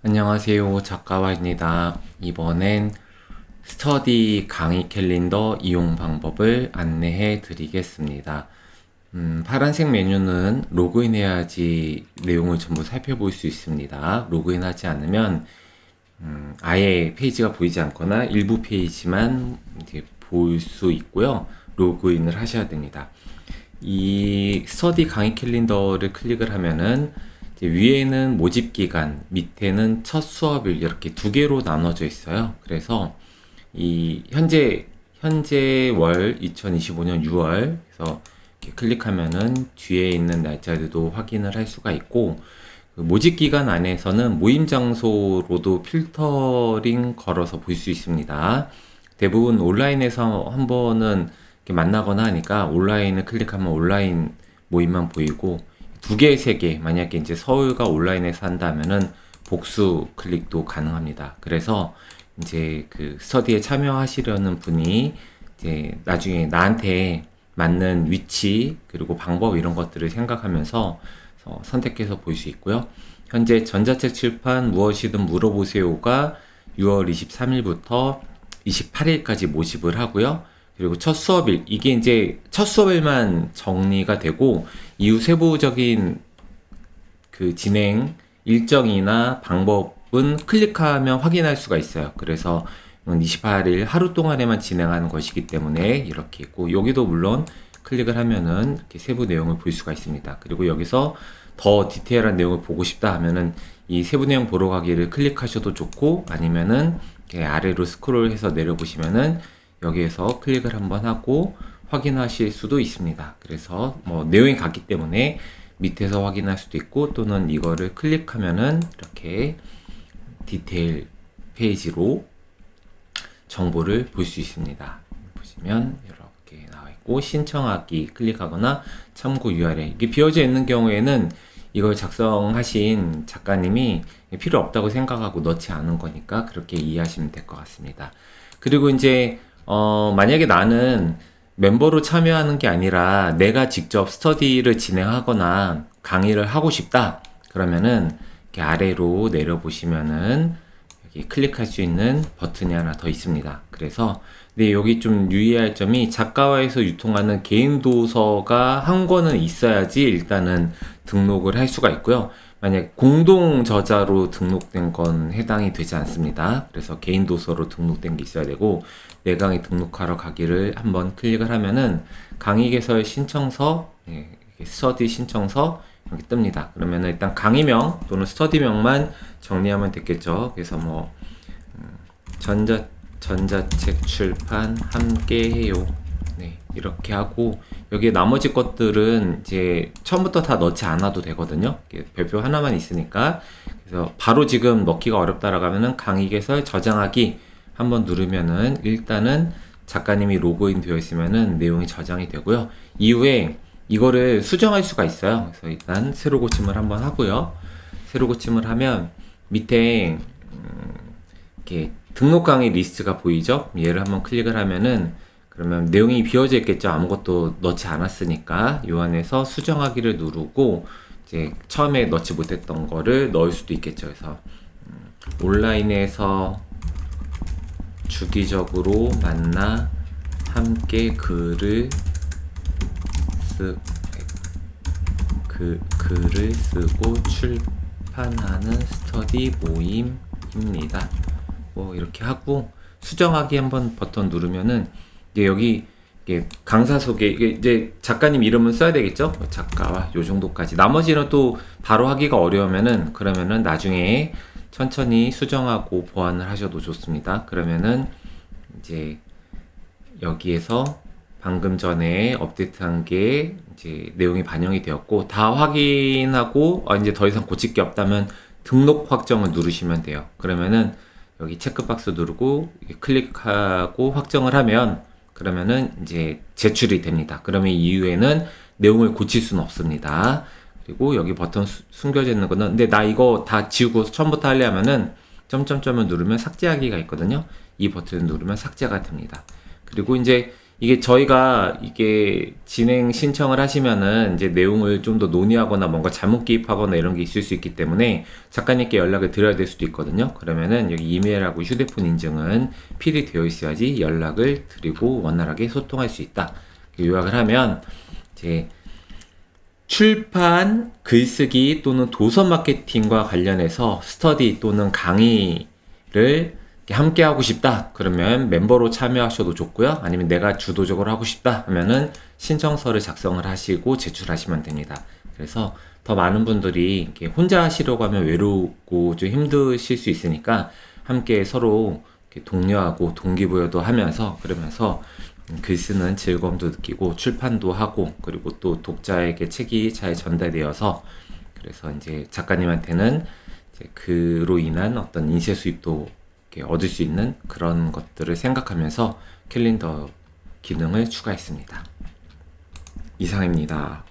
안녕하세요. 작가와입니다. 이번엔 스터디 강의 캘린더 이용 방법을 안내해 드리겠습니다. 음, 파란색 메뉴는 로그인해야지 내용을 전부 살펴볼 수 있습니다. 로그인하지 않으면 음, 아예 페이지가 보이지 않거나 일부 페이지만 볼수 있고요. 로그인을 하셔야 됩니다. 이 스터디 강의 캘린더를 클릭을 하면은 이제 위에는 모집 기간, 밑에는 첫 수업일 이렇게 두 개로 나눠져 있어요. 그래서 이 현재 현재 월 2025년 6월 그래서 클릭하면은 뒤에 있는 날짜들도 확인을 할 수가 있고 그 모집 기간 안에서는 모임 장소로도 필터링 걸어서 볼 수 있습니다. 대부분 온라인에서 한 번은 만나거나 하니까 온라인을 클릭하면 온라인 모임만 보이고 두 개, 세 개, 만약에 이제 서울과 온라인에서 한다면은 복수 클릭도 가능합니다. 그래서 이제 그 스터디에 참여하시려는 분이 이제 나중에 나한테 맞는 위치 그리고 방법 이런 것들을 생각하면서 어, 선택해서 볼 수 있고요. 현재 전자책 출판 무엇이든 물어보세요가 6월 23일부터 28일까지 모집을 하고요. 그리고 첫 수업일 이게 이제 첫 수업일만 정리가 되고 이후 세부적인 그 진행 일정이나 방법은 클릭하면 확인할 수가 있어요. 그래서 28일 하루 동안에만 진행하는 것이기 때문에 이렇게 있고 여기도 물론 클릭을 하면은 이렇게 세부 내용을 볼 수가 있습니다. 그리고 여기서 더 디테일한 내용을 보고 싶다 하면은 이 세부 내용 보러 가기를 클릭하셔도 좋고 아니면은 아래로 스크롤해서 내려보시면은 여기에서 클릭을 한번 하고 확인하실 수도 있습니다. 그래서 뭐 내용이 같기 때문에 밑에서 확인할 수도 있고 또는 이거를 클릭하면은 이렇게 디테일 페이지로 정보를 볼 수 있습니다. 보시면 이렇게 나와 있고 신청하기 클릭하거나 참고 URL 이게 비어져 있는 경우에는 이걸 작성하신 작가님이 필요 없다고 생각하고 넣지 않은 거니까 그렇게 이해하시면 될 것 같습니다. 그리고 이제 어, 만약에 나는 멤버로 참여하는 게 아니라 내가 직접 스터디를 진행하거나 강의를 하고 싶다. 그러면은 이렇게 아래로 내려보시면은 여기 클릭할 수 있는 버튼이 하나 더 있습니다. 그래서 네, 여기 좀 유의할 점이 작가화에서 유통하는 개인 도서가 한 권은 있어야지 일단은 등록을 할 수가 있고요. 만약 공동 저자로 등록된 건 해당이 되지 않습니다. 그래서 개인 도서로 등록된 게 있어야 되고 내 강의 등록하러 가기를 한번 클릭을 하면은 강의 개설 신청서, 예, 스터디 신청서 여기 뜹니다. 그러면은 일단 강의명 또는 스터디명만 정리하면 되겠죠. 그래서 뭐 음, 전자 전자책 출판 함께 해요. 네, 이렇게 하고 여기 나머지 것들은 이제 처음부터 다 넣지 않아도 되거든요. 별표 하나만 있으니까. 그래서 바로 지금 넣기가 어렵다라고 하면은 강의 개설 저장하기 한번 누르면은 일단은 작가님이 로그인 되어 있으면은 내용이 저장이 되고요. 이후에 이거를 수정할 수가 있어요. 그래서 일단 새로 고침을 한번 하고요. 새로 고침을 하면 밑에 음, 이렇게 등록 강의 리스트가 보이죠? 얘를 한번 클릭을 하면은 그러면 내용이 비어져 있겠죠. 아무것도 넣지 않았으니까 요 안에서 수정하기를 누르고 이제 처음에 넣지 못했던 거를 넣을 수도 있겠죠. 그래서 음, 온라인에서 주기적으로 만나 함께 글을 쓰, 그, 글을 쓰고 출판하는 스터디 모임입니다. 뭐 이렇게 하고 수정하기 한번 버튼 누르면은 이제 여기 이게 강사 소개 이게 이제 작가님 이름은 써야 되겠죠? 작가와 요 정도까지 나머지는 또 바로 하기가 어려우면은 그러면은 나중에 천천히 수정하고 보완을 하셔도 좋습니다. 그러면은 이제 여기에서 방금 전에 업데이트한 게 이제 내용이 반영이 되었고 다 확인하고 어, 이제 더 이상 고칠 게 없다면 등록 확정을 누르시면 돼요. 그러면은 여기 체크박스 누르고 클릭하고 확정을 하면 그러면은 이제 제출이 됩니다. 그러면 이후에는 내용을 고칠 수는 없습니다. 그리고 여기 버튼 수, 숨겨져 있는 거는 근데 나 이거 다 지우고 처음부터 하려면은 점점점을 누르면 삭제하기가 있거든요. 이 버튼을 누르면 삭제가 됩니다. 그리고 이제 이게 저희가 이게 진행 신청을 하시면은 이제 내용을 좀 더 논의하거나 뭔가 잘못 기입하거나 이런 게 있을 수 있기 때문에 작가님께 연락을 드려야 될 수도 있거든요. 그러면은 여기 이메일하고 휴대폰 인증은 필히 되어 있어야지 연락을 드리고 원활하게 소통할 수 있다. 요약을 하면 이제 출판, 글쓰기 또는 도서 마케팅과 관련해서 스터디 또는 강의를 함께 하고 싶다. 그러면 멤버로 참여하셔도 좋고요. 아니면 내가 주도적으로 하고 싶다 하면은 신청서를 작성을 하시고 제출하시면 됩니다. 그래서 더 많은 분들이 혼자 하시려고 하면 외롭고 좀 힘드실 수 있으니까 함께 서로 독려하고 동기부여도 하면서 그러면서 음, 글 쓰는 즐거움도 느끼고 출판도 하고 그리고 또 독자에게 책이 잘 전달되어서 그래서 이제 작가님한테는 이제 그로 인한 어떤 인쇄 수입도 얻을 수 있는 그런 것들을 생각하면서 캘린더 기능을 추가했습니다. 이상입니다.